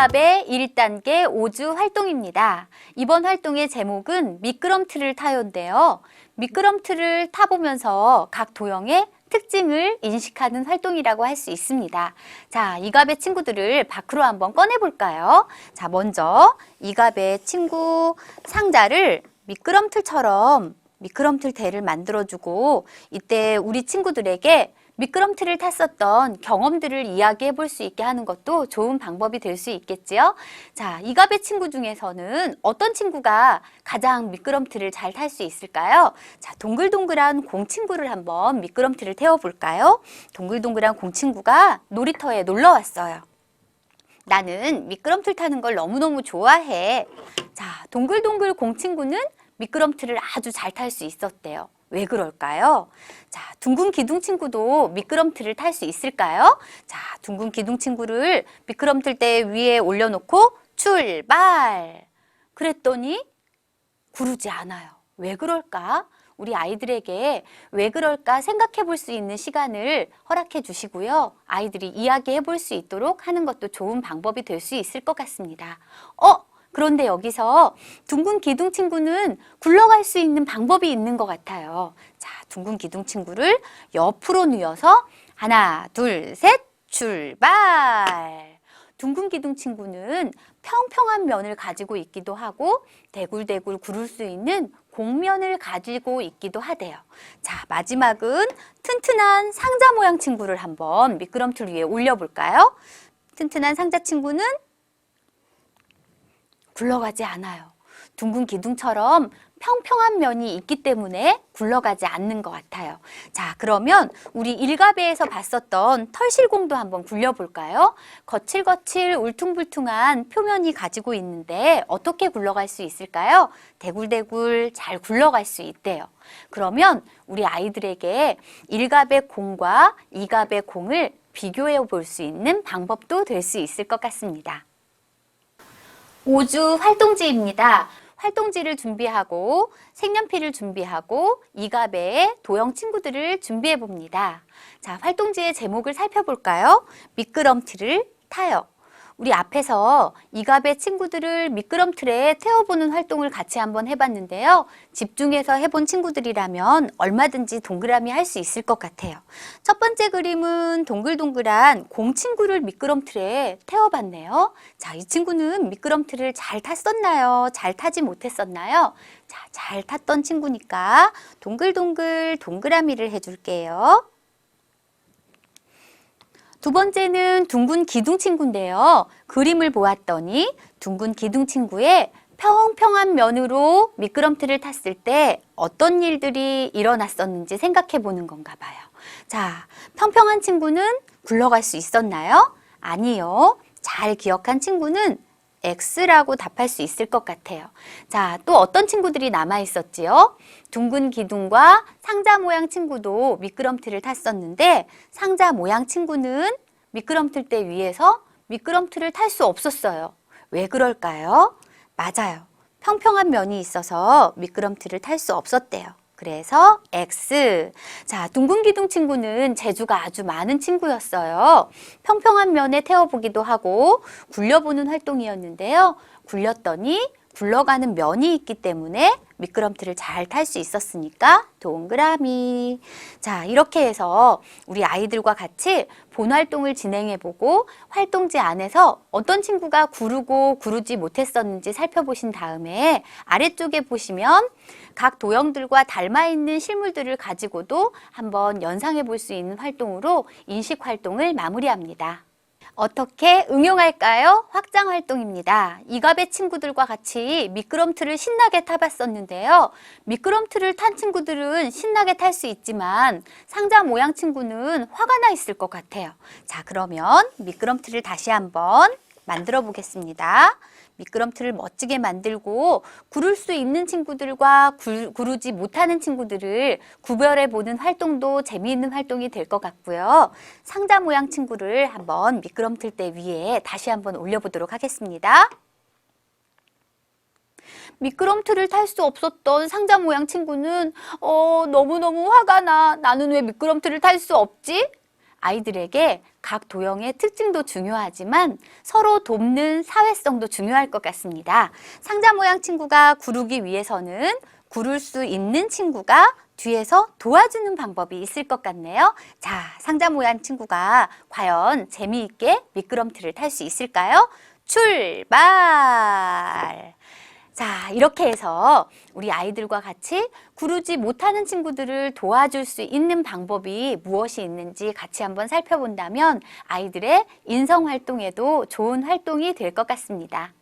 이갑의 1단계 5주 활동입니다. 이번 활동의 제목은 미끄럼틀을 타요인데요. 미끄럼틀을 타보면서 각 도형의 특징을 인식하는 활동이라고 할 수 있습니다. 자, 이갑의 친구들을 밖으로 한번 꺼내볼까요? 자, 먼저 이갑의 친구 상자를 미끄럼틀처럼 미끄럼틀 대를 만들어주고 이때 우리 친구들에게 미끄럼틀을 탔었던 경험들을 이야기해 볼 수 있게 하는 것도 좋은 방법이 될 수 있겠지요. 자, 이갑의 친구 중에서는 어떤 친구가 가장 미끄럼틀을 잘 탈 수 있을까요? 자, 동글동글한 공 친구를 한번 미끄럼틀을 태워 볼까요? 동글동글한 공 친구가 놀이터에 놀러 왔어요. 나는 미끄럼틀 타는 걸 너무너무 좋아해. 자, 동글동글 공 친구는 미끄럼틀을 아주 잘 탈 수 있었대요. 왜 그럴까요? 자, 둥근 기둥 친구도 미끄럼틀을 탈 수 있을까요? 자, 둥근 기둥 친구를 미끄럼틀 대 위에 올려놓고 출발! 그랬더니 구르지 않아요. 왜 그럴까? 우리 아이들에게 왜 그럴까 생각해 볼 수 있는 시간을 허락해 주시고요. 아이들이 이야기해 볼 수 있도록 하는 것도 좋은 방법이 될 수 있을 것 같습니다. 어? 그런데 여기서 둥근 기둥 친구는 굴러갈 수 있는 방법이 있는 것 같아요. 자, 둥근 기둥 친구를 옆으로 누워서 하나, 둘, 셋, 출발! 둥근 기둥 친구는 평평한 면을 가지고 있기도 하고 대굴대굴 구를 수 있는 공면을 가지고 있기도 하대요. 자, 마지막은 튼튼한 상자 모양 친구를 한번 미끄럼틀 위에 올려볼까요? 튼튼한 상자 친구는 굴러가지 않아요. 둥근 기둥처럼 평평한 면이 있기 때문에 굴러가지 않는 것 같아요. 자, 그러면 우리 일가배에서 봤었던 털실공도 한번 굴려볼까요? 거칠거칠 울퉁불퉁한 표면이 가지고 있는데 어떻게 굴러갈 수 있을까요? 대굴대굴 잘 굴러갈 수 있대요. 그러면 우리 아이들에게 일갑의 공과 이갑의 공을 비교해 볼 수 있는 방법도 될 수 있을 것 같습니다. 5주 활동지입니다. 활동지를 준비하고 색연필을 준비하고 이갑의 도형 친구들을 준비해 봅니다. 자, 활동지의 제목을 살펴볼까요? 미끄럼틀을 타요. 우리 앞에서 이갑의 친구들을 미끄럼틀에 태워보는 활동을 같이 한번 해봤는데요. 집중해서 해본 친구들이라면 얼마든지 동그라미 할 수 있을 것 같아요. 첫 번째 그림은 동글동글한 공 친구를 미끄럼틀에 태워봤네요. 자, 이 친구는 미끄럼틀을 잘 탔었나요? 잘 타지 못했었나요? 자, 잘 탔던 친구니까 동글동글 동그라미를 해줄게요. 두 번째는 둥근 기둥 친구인데요. 그림을 보았더니 둥근 기둥 친구의 평평한 면으로 미끄럼틀을 탔을 때 어떤 일들이 일어났었는지 생각해 보는 건가 봐요. 자, 평평한 친구는 굴러갈 수 있었나요? 아니요. 잘 기억한 친구는 X라고 답할 수 있을 것 같아요. 자, 또 어떤 친구들이 남아 있었지요? 둥근 기둥과 상자 모양 친구도 미끄럼틀을 탔었는데 상자 모양 친구는 미끄럼틀 대 위에서 미끄럼틀을 탈 수 없었어요. 왜 그럴까요? 맞아요. 평평한 면이 있어서 미끄럼틀을 탈 수 없었대요. 그래서 X. 자, 둥근 기둥 친구는 재주가 아주 많은 친구였어요. 평평한 면에 태워보기도 하고 굴려보는 활동이었는데요. 굴렸더니 굴러가는 면이 있기 때문에 미끄럼틀을 잘 탈 수 있었으니까 동그라미. 자, 이렇게 해서 우리 아이들과 같이 본 활동을 진행해보고 활동지 안에서 어떤 친구가 구르고 구르지 못했었는지 살펴보신 다음에 아래쪽에 보시면 각 도형들과 닮아있는 실물들을 가지고도 한번 연상해 볼 수 있는 활동으로 인식 활동을 마무리합니다. 어떻게 응용할까요? 확장 활동입니다. 이갑의 친구들과 같이 미끄럼틀을 신나게 타봤었는데요. 미끄럼틀을 탄 친구들은 신나게 탈 수 있지만 상자 모양 친구는 화가 나 있을 것 같아요. 자, 그러면 미끄럼틀을 다시 한번 만들어 보겠습니다. 미끄럼틀을 멋지게 만들고 구를 수 있는 친구들과 구, 구르지 못하는 친구들을 구별해 보는 활동도 재미있는 활동이 될 것 같고요. 상자 모양 친구를 한번 미끄럼틀 대 위에 다시 한번 올려보도록 하겠습니다. 미끄럼틀을 탈 수 없었던 상자 모양 친구는 어, 너무너무 화가 나. 나는 왜 미끄럼틀을 탈 수 없지? 아이들에게 각 도형의 특징도 중요하지만 서로 돕는 사회성도 중요할 것 같습니다. 상자 모양 친구가 구르기 위해서는 구를 수 있는 친구가 뒤에서 도와주는 방법이 있을 것 같네요. 자, 상자 모양 친구가 과연 재미있게 미끄럼틀을 탈 수 있을까요? 출발! 자, 이렇게 해서 우리 아이들과 같이 구르지 못하는 친구들을 도와줄 수 있는 방법이 무엇이 있는지 같이 한번 살펴본다면 아이들의 인성 활동에도 좋은 활동이 될 것 같습니다.